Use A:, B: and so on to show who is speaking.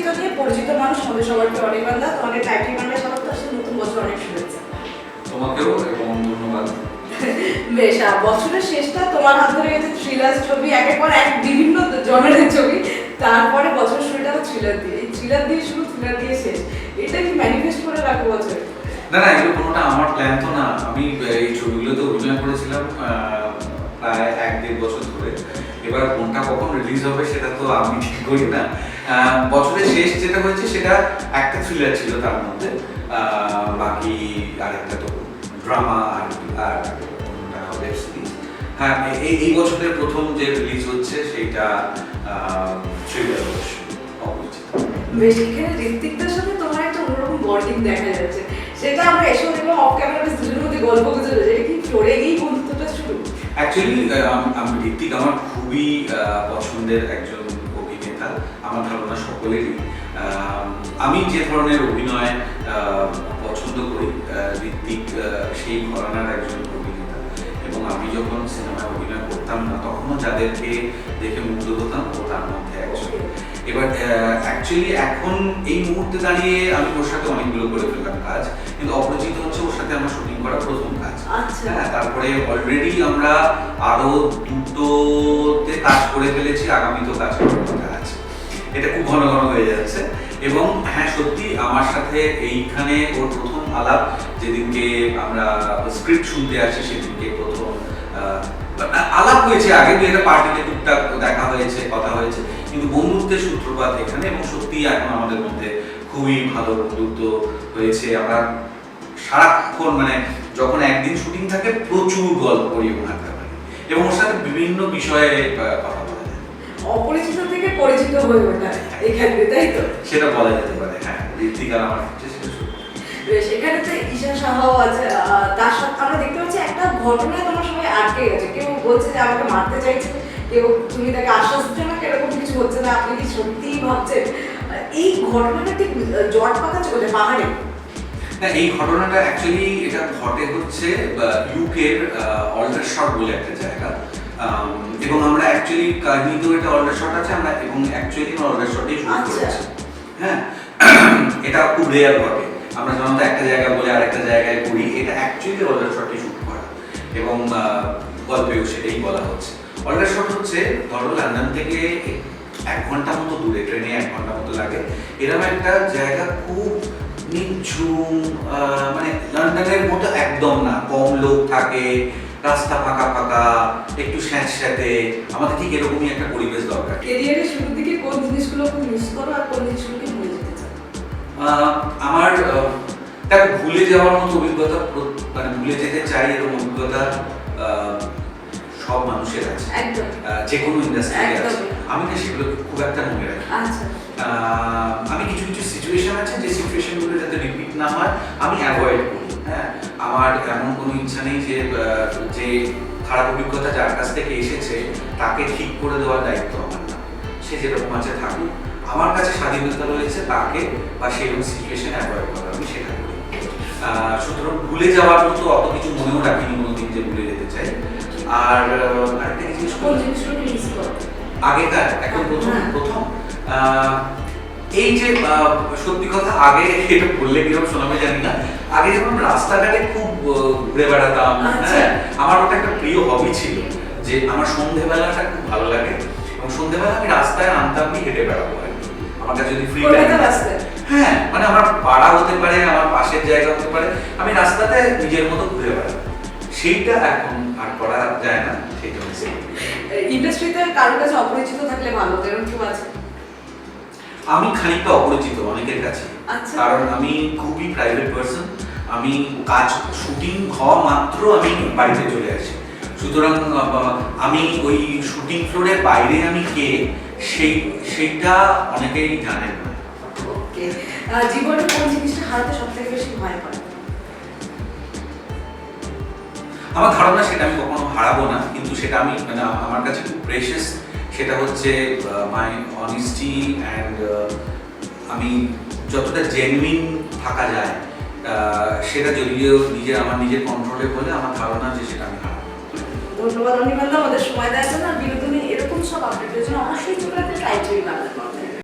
A: অপরিচিত নিয়ে পরিচিত মানুষ আমাদের সবাইকে অনেক বান্ধা তোমাদের টাইটেল গানটা সবার তো নতুন বছর অনেক শুভেচ্ছা।
B: তোমাকেও এবং ধন্যবাদ।
A: বেশ আর বছরের শেষটা তোমার হাত ধরে গেছে থ্রিলার ছবি একের পর এক বিভিন্ন জনের ছবি। তারপরে বছর শুরুটা থ্রিলার দিয়ে। এই থ্রিলার দিয়ে শুরু থ্রিলার দিয়ে শেষ। এটা কি ম্যানিফেস্ট করে রাখো বছরে?
B: না না এগুলো কোনোটা আমার প্ল্যান তো না। আমি এই ছবিগুলোতে অভিনয় করেছিলাম প্রায় এক দেড় বছর ধরে। এবার কোনটা কখন রিলিজ হবে সেটা তো আমি ঠিক করি না। বছরের শেষ যেটা হয়েছে সেটা একটা থ্রিলার ছিল তার মধ্যে। বাকি আরেকটা তো ড্রামা আর আর ওয়েব সিরিজ হ্যাঁ এই এই বছরের প্রথম যে রিলিজ হচ্ছে সেটা থ্রিলার অপরিচিত
A: বেশ এখানে ঋত্বিকদের সাথে তোমার একটা অন্যরকম বন্ডিং দেখা যাচ্ছে। সেটা আমরা দেখলাম অফ ক্যামেরা দুজনের মধ্যে গল্প গুজব কি ফ্লোরে গিয়েই বন্ধুত্বটা শুরু?
B: অ্যাকচুয়ালি আমি ঋত্বিক আমার খুবই পছন্দের একজন আমার ধারণা সকলেরই। আমি যে ধরনের অভিনয় পছন্দ করি ঋত্বিক সেই ঘরানার একজন অভিনেতা। এবং আমি যখন সিনেমায় অভিনয় করতাম না তখনও যাদেরকে দেখে মুগ্ধ হতাম ও তার মধ্যে একজন। এবার অ্যাকচুয়ালি এখন এই মুহূর্তে দাঁড়িয়ে আমি ওর সাথে অনেকগুলো করে ফেললাম কাজ কিন্তু অপরিচিত হচ্ছে ওর সাথে আমার শুটিং করা প্রথম কাজ।
A: আচ্ছা।
B: হ্যাঁ তারপরে অলরেডি আমরা আরও দুটোতে কাজ করে ফেলেছি আগামী তো কাজ করার কথা আছে। এটা খুব ঘন ঘন হয়ে যাচ্ছে। এবং হ্যাঁ সত্যি আমার সাথে এইখানে ওর প্রথম আলাপ, যেদিনকে আমরা স্ক্রিপ্ট শুনতে আসি, সেদিনকে প্রথম আলাপ হয়েছে। আগে বিয়েটা পার্টিতে টুকটাক দেখা হয়েছে, কথা হয়েছে। কিন্তু বন্ধুত্বের সূত্রপাত এখানে এবং সত্যি এখন আমাদের মধ্যে খুবই ভালো বন্ধুত্ব হয়েছে। আমরা সারাক্ষণ মানে যখন একদিন শুটিং থাকে, প্রচুর গল্প করি ওনার এবং ওর সাথে বিভিন্ন বিষয়ে কথা বলা যায়।
A: পরিচিত হয়ে ওঠা এখানে তাই তো?
B: সেটা বলা যেতে পারে হ্যাঁ ঋত্বিক আর আমার
A: এখানে তো ঈশা সাহাও আছে তার সাথে আমরা দেখতে পাচ্ছি একটা ঘটনায় তোমার সবাই আটকে গেছে। কেউ বলছে যে আমাকে মারতে চাইছে কেউ তুমি তাকে আশ্বাস দিচ্ছ না এরকম কিছু হচ্ছে না আপনি কি সত্যিই ভাবছেন? এই ঘটনাটা ঠিক জট পাকাচ্ছে কোথায়? পাহাড়ে?
B: না এই ঘটনাটা অ্যাকচুয়ালি এটা ঘটে হচ্ছে ইউকের অল্ডার শট বলে একটা জায়গা। এবং আমরা অ্যাকচুয়ালি কাহিনীতেও এটা অল্ডার শট আছে আমরা এবং অ্যাকচুয়ালি আমরা অল্ডার শটেই শুট
A: আচ্ছা।
B: করেছি। হ্যাঁ? এটা খুব রেয়ার ঘটে। আমরা সাধারণত একটা জায়গা বলে আরেকটা জায়গায় করি এটা অ্যাকচুয়ালি অল্ডার শটে শুট করা। এবং গল্পেও সেটাই বলা হচ্ছে। অল্ডার শট হচ্ছে ধরো লন্ডন থেকে এক ঘণ্টা মতো দূরে ট্রেনে এক ঘণ্টা মতো লাগে। এরকম একটা জায়গা খুব নিঝুম মানে লন্ডনের মতো একদম না। কম লোক থাকে রাস্তা ফাঁকা ফাঁকা একটু স্যাঁতস্যাঁতে আমাদের ঠিক এরকমই একটা পরিবেশ দরকার।
A: কেরিয়ারের শুরুর দিকে কোন জিনিসগুলো খুব মিস করো আর কোন জিনিসগুলোকে ভুলে যেতে চাও
B: আমার দেখো ভুলে যাওয়ার মতো অভিজ্ঞতা মানে ভুলে যেতে চাই এরকম অভিজ্ঞতা সব মানুষের আছে। যে কোনো ইন্ডাস্ট্রি আছে। আমি না সেগুলো খুব একটা মনে রাখি।
A: আচ্ছা।
B: আমি কিছু কিছু সিচুয়েশন আছে যে সিচুয়েশনগুলো যাতে রিপিট না হয় আমি অ্যাভয়েড করি। আমার এমন কোনো ইচ্ছা নেই যে যে খারাপ অভিজ্ঞতা যার কাছ থেকে এসেছে তাকে ঠিক করে দেওয়ার দায়িত্ব আমার। না সে যেরকম আছে থাকুক। আমার কাছে স্বাধীনতা রয়েছে তাকে বা সেরকম সিচুয়েশন অ্যাভয়েড করার আমি সেটা করি। সুতরাং ভুলে যাওয়ার মতো অত কিছু মনেও রাখিনি কোনোদিন যে ভুলে যেতে চাই। আর আরেকটা জিনিস আগেকার এখন প্রথম
A: হ্যাঁ।
B: প্রথম। এই যে সত্যি কথা আগে এটা বললে কীরকম শোনাবে জানি না। আগে যখন রাস্তাঘাটে খুব ঘুরে বেড়াতাম
A: আচ্ছা।
B: হ্যাঁ আমার ওটা একটা প্রিয় হবি ছিল যে আমার সন্ধেবেলাটা খুব ভালো লাগে এবং সন্ধেবেলা আমি রাস্তায় আনতাম কি হেঁটে বেড়াবো আমার কাছে যদি ফ্রি
A: রাস্তায়?
B: হ্যাঁ মানে আমার পাড়া হতে পারে আমার পাশের জায়গা হতে পারে আমি রাস্তাতে নিজের মতো ঘুরে বেড়াবো সেইটা এখন আর করা যায় না সেটা হচ্ছে
A: ইন্ডাস্ট্রিতে কারোর কাছে অপরিচিত থাকলে ভালো এরকম কেউ আছে
B: আমি খানিকটা অপরিচিত অনেকের কাছে
A: আচ্ছা।
B: কারণ আমি খুবই প্রাইভেট পার্সন আমি কাজ শুটিং হওয়া মাত্র আমি বাড়িতে চলে আসি। সুতরাং আমি ওই শুটিং ফ্লোরের বাইরে আমি কে সেই সেইটা অনেকেই জানেন না।
A: জীবনে কোন জিনিসটা হারাতে সব বেশি ভয় করে?
B: আমার ধারণা সেটা আমি কখনো হারাবো না কিন্তু সেটা আমি মানে আমার কাছে খুব প্রেশাস সেটা হচ্ছে মাই অনেস্টি অ্যান্ড আমি যতটা জেনুইন থাকা যায় সেটা যদিও নিজের, আমার নিজের কন্ট্রোলে বলে আমার ধারণা যে সেটা আমি খারাপ
A: ধন্যবাদ অনিবান্ধব আমাদের সময় দেওয়ার জন্য বিনোদনী এরকম সব আপডেটের জন্য অবশ্যই চলে আসতে ট্রাই করি বাংলা